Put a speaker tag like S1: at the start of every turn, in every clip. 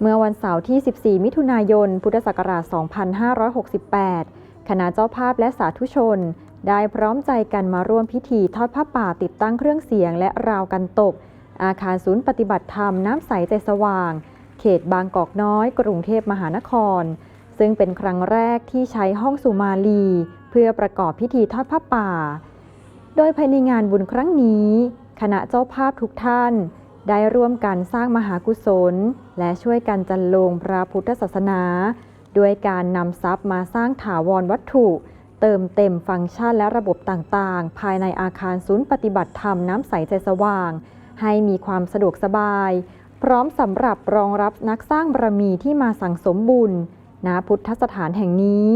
S1: เมื่อวันเสาร์ที่ 14 มิถุนายน พุทธศักราช 2568 คณะเจ้าภาพและสาธุชน ได้พร้อมใจกันมาร่วมพิธีทอดผ้าป่าติดตั้งเครื่องเสียงและราวกันตก อาคารศูนย์ปฏิบัติธรรมน้ำใสใจสว่าง เขตบางกอกน้อย กรุงเทพมหานคร ซึ่งเป็นครั้งแรกที่ใช้ห้องสุมาลี เพื่อประกอบพิธีทอดผ้าป่า โดยภายในงานบุญครั้งนี้ คณะเจ้าภาพทุกท่าน ได้ร่วมกันสร้างมหากุศล และช่วยกันจันลงพระพุทธศาสนา ด้วยการนำทรัพย์มาสร้างถาวรวัตถุ เติมเต็มฟังก์ชันและระบบต่างๆ ภายในอาคารศูนย์ปฏิบัติธรรมน้ำใสใจสว่าง ให้มีความสะดวกสบาย พร้อมสำหรับรองรับนักสร้างบารมีที่มาสั่งสมบุญณพุทธสถานแห่งนี้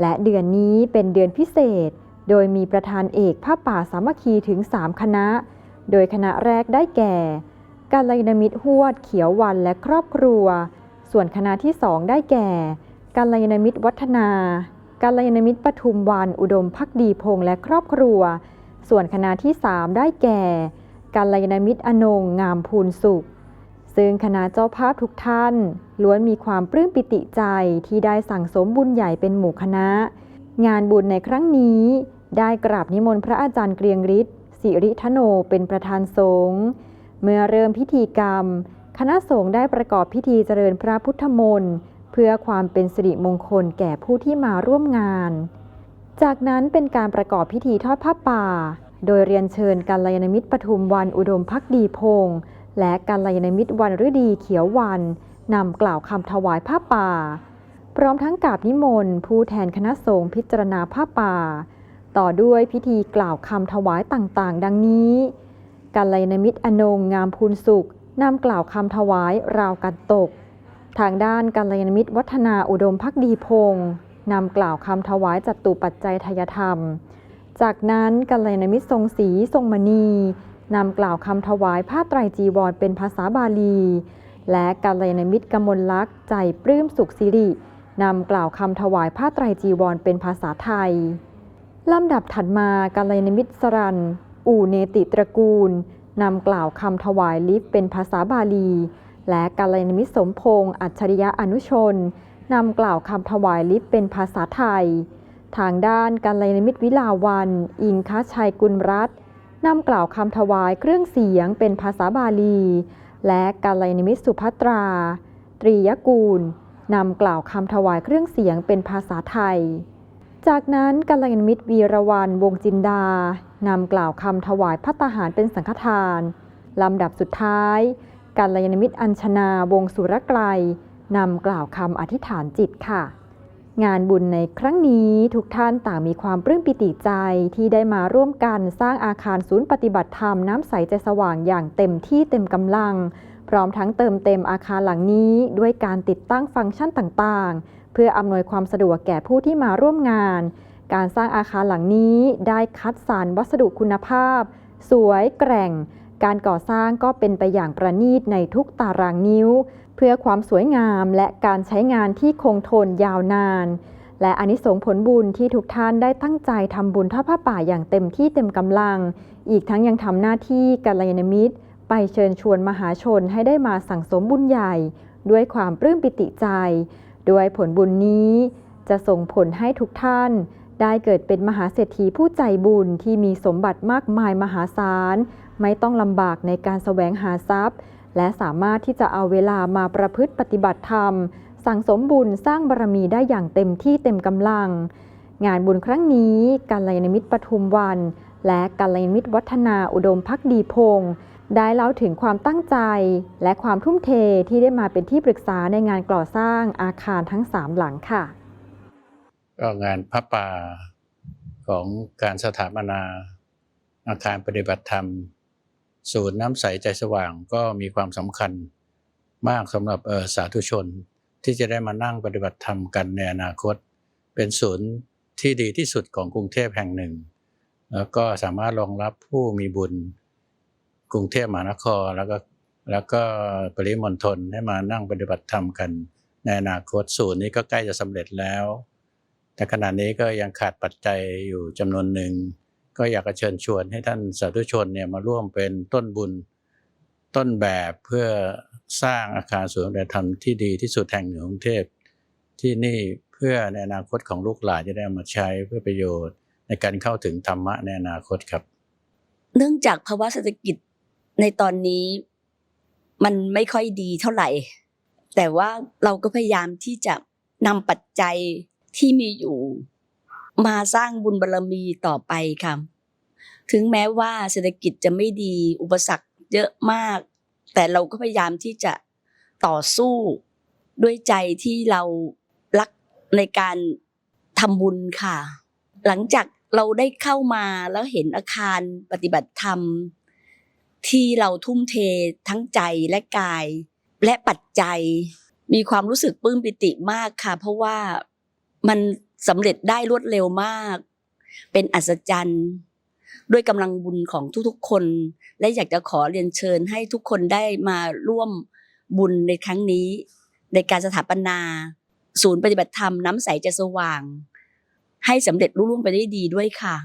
S1: และเดือนนี้เป็นเดือนพิเศษ โดยมีประธานเอกผ้าป่าสามัคคีถึง 3 คณะ โดยคณะแรกได้แก่ กาลยานมิตรหวดเขียววันและครอบครัว ส่วนคณะที่2ได้แก่ กาลยานมิตรวัฒนา การลยานมิตรปทุมวัน อุดมพักดีพงษ์และครอบครัว ส่วนคณะที่3ได้แก่ การลยานมิตรอนงงามพูนสุข ซึ่งคณะเจ้าภาพทุกท่าน ล้วนมีความปลื้มปิติใจที่ได้สั่งสมบุญใหญ่เป็นหมู่คณะ งานบุญในครั้งนี้ ได้กราบนิมนต์พระอาจารย์เกรียงฤทธิ์สิริทโนเป็นประธานสงฆ์ เมื่อเริ่มพิธีกรรม คณะสงฆ์ได้ประกอบพิธีเจริญพระพุทธมนต์เพื่อความเป็นสิริมงคลแก่ผู้ที่มาร่วมงาน จากนั้นเป็นการประกอบพิธีทอดผ้าป่า โดยเรียนเชิญกัลยาณมิตรปทุมวันอุดมพักดีพงษ์และกัลยาณมิตรวันฤดีเขียววันนำกล่าวคำถวายผ้าป่า พร้อมทั้งกราบนิมนต์ผู้แทนคณะสงฆ์พิจารณาผ้าป่า ต่อด้วยพิธีกล่าวคำถวายต่างๆ ดังนี้ กัลยาณมิตรอนงงามพูนสุขนำกล่าวคำถวายราวกันตก ทางด้านกัลยาณมิตรวัฒนาอุดมพักดีพงษ์นำกล่าวคำถวายจัตุปัจจัยทายธรรม จากนั้นกัลยาณมิตรทรงศรีทรงมณีนำกล่าวคำถวายผ้าไตรจีวรเป็นภาษาบาลี และกัลยาณมิตรกมลลักษ์ใจปลื้มสุขสิรินำกล่าวคำถวายผ้าไตรจีวรเป็นภาษาไทยลำดับถัดมากัลยาณมิตรสรัน อู่เนติตระกูลนำกล่าวคำถวายลิฟเป็นภาษาบาลี และกัลยาณมิตรสมพงษ์อัจฉริยะอนุชนนำกล่าวคำถวายลิฟเป็นภาษาไทย ทางด้านกัลยาณมิตรวิลาวัน อิงคชัยกุลรัตน์นำกล่าวคำถวายเครื่องเสียงเป็นภาษาบาลี และกัลยาณมิตรสุภัตรา ตรียกูลนำกล่าวคำถวายเครื่องเสียงเป็นภาษาไทย จากนั้นกัลยาณมิตรวีรวันวงจินดา นำกล่าวคำถวายพัตตหารเป็นสังฆทาน ลำดับสุดท้ายกัลยาณมิตรอัญชนาวงสุรไกลนำกล่าวคำอธิษฐานจิตค่ะ งานบุญในครั้งนี้ทุกท่านต่างมีความปลื้มปิติใจที่ได้มาร่วมกันสร้างอาคารศูนย์ปฏิบัติธรรมน้ำใสใจสว่างอย่างเต็มที่เต็มกำลัง พร้อมทั้งเติมเต็มอาคารหลังนี้ด้วยการติดตั้งฟังก์ชันต่างๆ เพื่ออำนวยความสะดวกแก่ผู้ที่มาร่วมงาน การสร้างอาคารหลังนี้ได้คัดสรรวัสดุคุณภาพ สวยแกร่ง การก่อสร้างก็เป็นไปอย่างประณีตในทุกตารางนิ้ว เพื่อความสวยงามและการใช้งานที่คงทนยาวนาน และอนิสงผลบุญที่ทุกท่านได้ตั้งใจทำบุญทอดผ้าป่าอย่างเต็มที่เต็มกำลัง อีกทั้งยังทำหน้าที่กัลยาณมิตร ไปเชิญชวนมหาชนให้ได้มาสั่งสมบุญใหญ่ ด้วยความปลื้มปิติใจ ด้วยผลบุญนี้จะส่งผลให้ทุกท่าน ได้เกิดเป็นมหาเศรษฐีผู้ใจบุญที่มีสมบัติมากมายมหาศาล ไม่ต้องลำบากในการแสวงหาทรัพย์ และสามารถที่จะเอาเวลามาประพฤติปฏิบัติธรรม สั่งสมบุญสร้างบารมีได้อย่างเต็มที่เต็มกำลัง งานบุญครั้งนี้กัลยาณมิตรปทุมวัน และกัลยาณมิตรวัฒนาอุดมพักดีพงษ์ ได้เล่าถึงความตั้งใจและความทุ่มเทที่ได้มาเป็นที่ปรึกษาในงานก่อสร้างอาคารทั้งสามหลังค่ะ
S2: ก็งานพระป่าของการสถาปนาอาคารปฏิบัติธรรม ศูนย์น้ำใสใจสว่างก็มีความสำคัญมากสำหรับสาธุชนที่จะได้มานั่งปฏิบัติธรรมกันในอนาคต เป็นศูนย์ที่ดีที่สุดของกรุงเทพแห่งหนึ่ง แล้วก็สามารถรองรับผู้มีบุญ กรุงเทพมหานครแล้วก็แล้วก็ปริมณฑลให้มานั่งปฏิบัติธรรมกันในอนาคตศูนย์นี้ก็ใกล้จะสำเร็จแล้ว แต่ขณะนี้ก็ยังขาดปัจจัยอยู่จำนวนหนึ่ง ก็อยากจะเชิญชวนให้ท่านสาธุชนเนี่ยมาร่วมเป็นต้นบุญต้นแบบเพื่อสร้างอาคารศูนย์ปฏิบัติธรรมที่ดีที่สุดแห่งหนึ่งของกรุงเทพ ที่นี่เพื่อในอนาคตของลูกหลานจะได้มาใช้เพื่อประโยชน์ ในการเข้าถึงธรรมะในอนาคตครับ
S3: เนื่องจากภาวะเศรษฐกิจ ในตอนนี้มันไม่ค่อยดีเท่าไหร่ แต่ว่าเราก็พยายามที่จะนำปัจจัยที่มีอยู่ มาสร้างบุญบารรมีต่อไปค่ะถึงแม้ว่าเศรษฐกิจจะไม่ดีอุปสรรคเยอะมาก แต่เราก็พยายามที่จะต่อสู้ด้วยใจที่เรารักในการทำบุญค่ะ หลังจากเราได้เข้ามาแล้วเห็นอาคารปฏิบัติธรรม ที่เราทุ่มเททั้งใจและกาย และปัจจัย มีความรู้สึกปลื้มปิติมากค่ะ เพราะว่ามันสำเร็จได้รวดเร็วมาก เป็นอัศจรรย์ ด้วยกำลังบุญของทุกๆคน และอยากจะขอเรียนเชิญให้ทุกคนได้มาร่วมบุญในครั้งนี้ ในการสถาปนา ศูนย์ปฏิบัติธรรมน้ำใสใจสว่าง ให้สำเร็จรุ่งเรืองไปได้ดีด้วยค่ะ